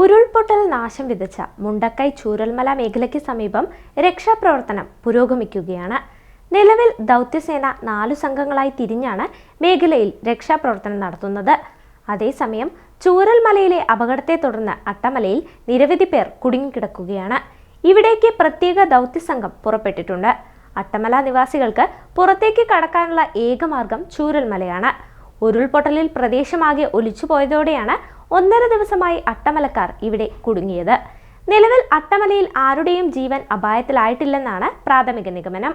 ഉരുൾപൊട്ടൽ നാശം വിതച്ച മുണ്ടക്കൈ ചൂരൽമല മേഖലയ്ക്ക് സമീപം രക്ഷാപ്രവർത്തനം പുരോഗമിക്കുകയാണ്. നിലവിൽ ദൗത്യസേന നാലു സംഘങ്ങളായി തിരിഞ്ഞാണ് മേഖലയിൽ രക്ഷാപ്രവർത്തനം നടത്തുന്നത്. അതേസമയം ചൂരൽമലയിലെ അപകടത്തെ തുടർന്ന് അട്ടമലയിൽ നിരവധി പേർ കുടുങ്ങിക്കിടക്കുകയാണ്. ഇവിടേക്ക് പ്രത്യേക ദൗത്യസംഘം പുറപ്പെട്ടിട്ടുണ്ട്. അട്ടമല നിവാസികൾക്ക് പുറത്തേക്ക് കടക്കാനുള്ള ഏക മാർഗം ചൂരൽമലയാണ്. ഉരുൾപൊട്ടലിൽ പ്രദേശമാകെ ഒലിച്ചുപോയതോടെയാണ് ഒന്നര ദിവസമായി അട്ടമലക്കാർ ഇവിടെ കുടുങ്ങിയത്. നിലവിൽ അട്ടമലയിൽ ആരുടെയും ജീവൻ അപായത്തിലായിട്ടില്ലെന്നാണ് പ്രാഥമിക നിഗമനം.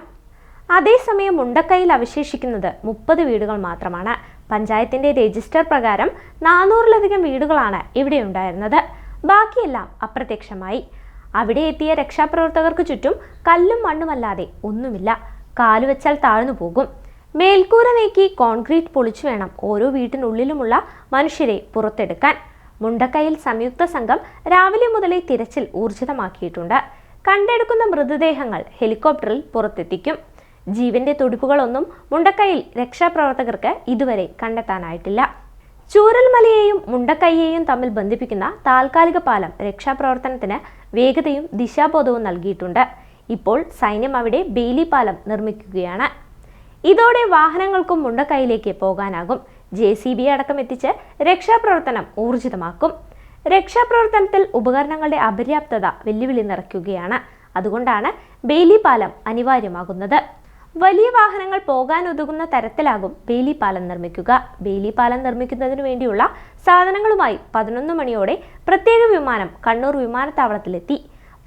അതേസമയം മുണ്ടക്കൈയിൽ അവശേഷിക്കുന്നത് മുപ്പത് വീടുകൾ മാത്രമാണ്. പഞ്ചായത്തിന്റെ രജിസ്റ്റർ പ്രകാരം നാനൂറിലധികം വീടുകളാണ് ഇവിടെ ഉണ്ടായിരുന്നത്. ബാക്കിയെല്ലാം അപ്രത്യക്ഷമായി. അവിടെ എത്തിയ രക്ഷാപ്രവർത്തകർക്ക് ചുറ്റും കല്ലും മണ്ണുമല്ലാതെ ഒന്നുമില്ല. കാലുവെച്ചാൽ താഴ്ന്നു പോകും. മേൽക്കൂര നീക്കി കോൺക്രീറ്റ് പൊളിച്ചു വേണം ഓരോ വീട്ടിനുള്ളിലുമുള്ള മനുഷ്യരെ പുറത്തെടുക്കാൻ. മുണ്ടക്കയിൽ സംയുക്ത സംഘം രാവിലെ മുതലേ തിരച്ചിൽ ഊർജിതമാക്കിയിട്ടുണ്ട്. കണ്ടെടുക്കുന്ന മൃതദേഹങ്ങൾ ഹെലികോപ്റ്ററിൽ പുറത്തെത്തിക്കും. ജീവന്റെ തുടിപ്പുകളൊന്നും മുണ്ടക്കൈയിൽ രക്ഷാപ്രവർത്തകർക്ക് ഇതുവരെ കണ്ടെത്താനായിട്ടില്ല. ചൂരൽമലയെയും മുണ്ടക്കൈയെയും തമ്മിൽ ബന്ധിപ്പിക്കുന്ന താൽക്കാലിക പാലം രക്ഷാപ്രവർത്തനത്തിന് വേഗതയും ദിശാബോധവും നൽകിയിട്ടുണ്ട്. ഇപ്പോൾ സൈന്യം അവിടെ ബെയിലി പാലം നിർമ്മിക്കുകയാണ്. ഇതോടെ വാഹനങ്ങൾക്കും മുണ്ടക്കൈയിലേക്ക് പോകാനാകും. ജെ സി ബി അടക്കം എത്തിച്ച് രക്ഷാപ്രവർത്തനം ഊർജിതമാക്കും. രക്ഷാപ്രവർത്തനത്തിൽ ഉപകരണങ്ങളുടെ അപര്യാപ്തത വെല്ലുവിളി നിറയ്ക്കുകയാണ്. അതുകൊണ്ടാണ് ബെയിലി പാലം അനിവാര്യമാകുന്നത്. വലിയ വാഹനങ്ങൾ പോകാൻ പോകാനുതകുന്ന തരത്തിലാകും ബെയിലി പാലം നിർമ്മിക്കുക. ബെയിലി പാലം നിർമ്മിക്കുന്നതിനു വേണ്ടിയുള്ള സാധനങ്ങളുമായി പതിനൊന്ന് മണിയോടെ പ്രത്യേക വിമാനം കണ്ണൂർ വിമാനത്താവളത്തിലെത്തി.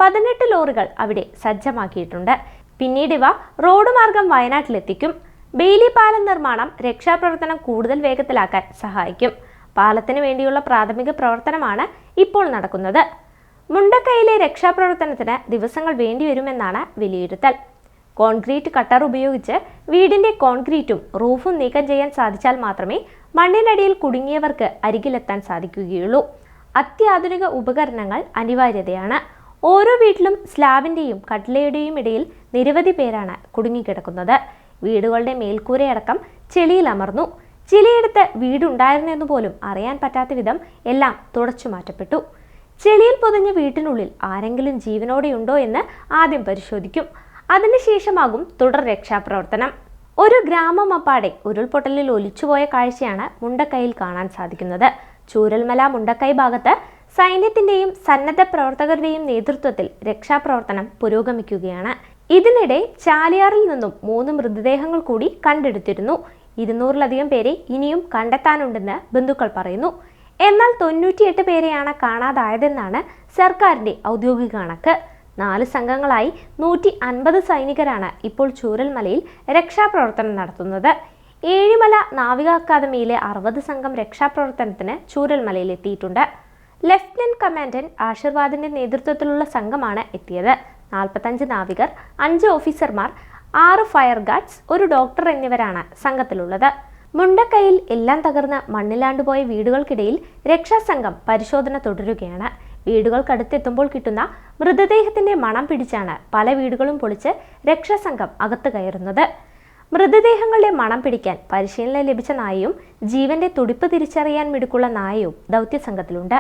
പതിനെട്ട് ലോറികൾ അവിടെ സജ്ജമാക്കിയിട്ടുണ്ട്. പിന്നീട് ഇവ റോഡ് മാർഗം വയനാട്ടിലെത്തിക്കും. ബെയിലി പാലം നിർമ്മാണം രക്ഷാപ്രവർത്തനം കൂടുതൽ വേഗത്തിലാക്കാൻ സഹായിക്കും. പാലത്തിന് വേണ്ടിയുള്ള പ്രാഥമിക പ്രവർത്തനമാണ് ഇപ്പോൾ നടക്കുന്നത്. മുണ്ടക്കൈയിലെ രക്ഷാപ്രവർത്തനത്തിന് ദിവസങ്ങൾ വേണ്ടിവരുമെന്നാണ് വിലയിരുത്തൽ. കോൺക്രീറ്റ് കട്ടർ ഉപയോഗിച്ച് വീടിന്റെ കോൺക്രീറ്റും റൂഫും നീക്കം ചെയ്യാൻ സാധിച്ചാൽ മാത്രമേ മണ്ണിനടിയിൽ കുടുങ്ങിയവർക്ക് അരികിലെത്താൻ സാധിക്കുകയുള്ളൂ. അത്യാധുനിക ഉപകരണങ്ങൾ അനിവാര്യതയാണ്. ഓരോ വീട്ടിലും സ്ലാബിന്റെയും കട്ട്ലയുടെയും ഇടയിൽ നിരവധി പേരാണ് കുടുങ്ങിക്കിടക്കുന്നത്. വീടുകളുടെ മേൽക്കൂരയടക്കം ചെളിയിൽ അമർന്നു. ചിലയിടത്ത് വീടുണ്ടായിരുന്നെന്ന് പോലും അറിയാൻ പറ്റാത്ത വിധം എല്ലാം തുടച്ചു മാറ്റപ്പെട്ടു. ചെളിയിൽ പൊതിഞ്ഞ വീട്ടിനുള്ളിൽ ആരെങ്കിലും ജീവനോടെയുണ്ടോ എന്ന് ആദ്യം പരിശോധിക്കും. അതിനുശേഷമാകും തുടർ രക്ഷാപ്രവർത്തനം. ഒരു ഗ്രാമം അപ്പാടെ ഉരുൾപൊട്ടലിൽ ഒലിച്ചുപോയ കാഴ്ചയാണ് മുണ്ടക്കൈയിൽ കാണാൻ സാധിക്കുന്നത്. ചൂരൽമല മുണ്ടക്കൈ ഭാഗത്ത് സൈന്യത്തിന്റെയും സന്നദ്ധ പ്രവർത്തകരുടെയും നേതൃത്വത്തിൽ രക്ഷാപ്രവർത്തനം പുരോഗമിക്കുകയാണ്. ഇതിനിടെ ചാലിയാറിൽ നിന്നും മൂന്ന് മൃതദേഹങ്ങൾ കൂടി കണ്ടെടുത്തിരുന്നു. ഇരുന്നൂറിലധികം പേരെ ഇനിയും കണ്ടെത്താനുണ്ടെന്ന് ബന്ധുക്കൾ പറയുന്നു. എന്നാൽ തൊണ്ണൂറ്റിയെട്ട് പേരെയാണ് കാണാതായതെന്നാണ് സർക്കാരിന്റെ ഔദ്യോഗിക കണക്ക്. നാല് സംഘങ്ങളായി നൂറ്റി അൻപത് സൈനികരാണ് ഇപ്പോൾ ചൂരൽമലയിൽ രക്ഷാപ്രവർത്തനം നടത്തുന്നത്. ഏഴിമല നാവിക അക്കാദമിയിലെ അറുപത് സംഘം രക്ഷാപ്രവർത്തനത്തിന് ചൂരൽമലയിൽ എത്തിയിട്ടുണ്ട് ലഫ്റ്റനന്റ് കമാൻഡന്റ് ആശീർവാദിന്റെ നേതൃത്വത്തിലുള്ള സംഘമാണ് എത്തിയത്. നാൽപ്പത്തഞ്ച് നാവികർ അഞ്ച് ഓഫീസർമാർ ആറ് ഫയർ ഗാർഡ്സ് ഒരു ഡോക്ടർ എന്നിവരാണ് സംഘത്തിലുള്ളത്. മുണ്ടക്കൈയിൽ എല്ലാം തകർന്ന് മണ്ണിലാണ്ടുപോയ വീടുകൾക്കിടയിൽ രക്ഷാസംഘം പരിശോധന തുടരുകയാണ്. വീടുകൾക്കടുത്തെത്തുമ്പോൾ കിട്ടുന്ന മൃതദേഹത്തിന്റെ മണം പിടിച്ചാണ് പല വീടുകളും പൊളിച്ച് രക്ഷാസംഘം അകത്ത് കയറുന്നത്. മൃതദേഹങ്ങളുടെ മണം പിടിക്കാൻ പരിശീലനം ലഭിച്ച നായയും ജീവന്റെ തുടിപ്പ് തിരിച്ചറിയാൻ മിടുക്കുള്ള നായയും ദൗത്യസംഘത്തിലുണ്ട്.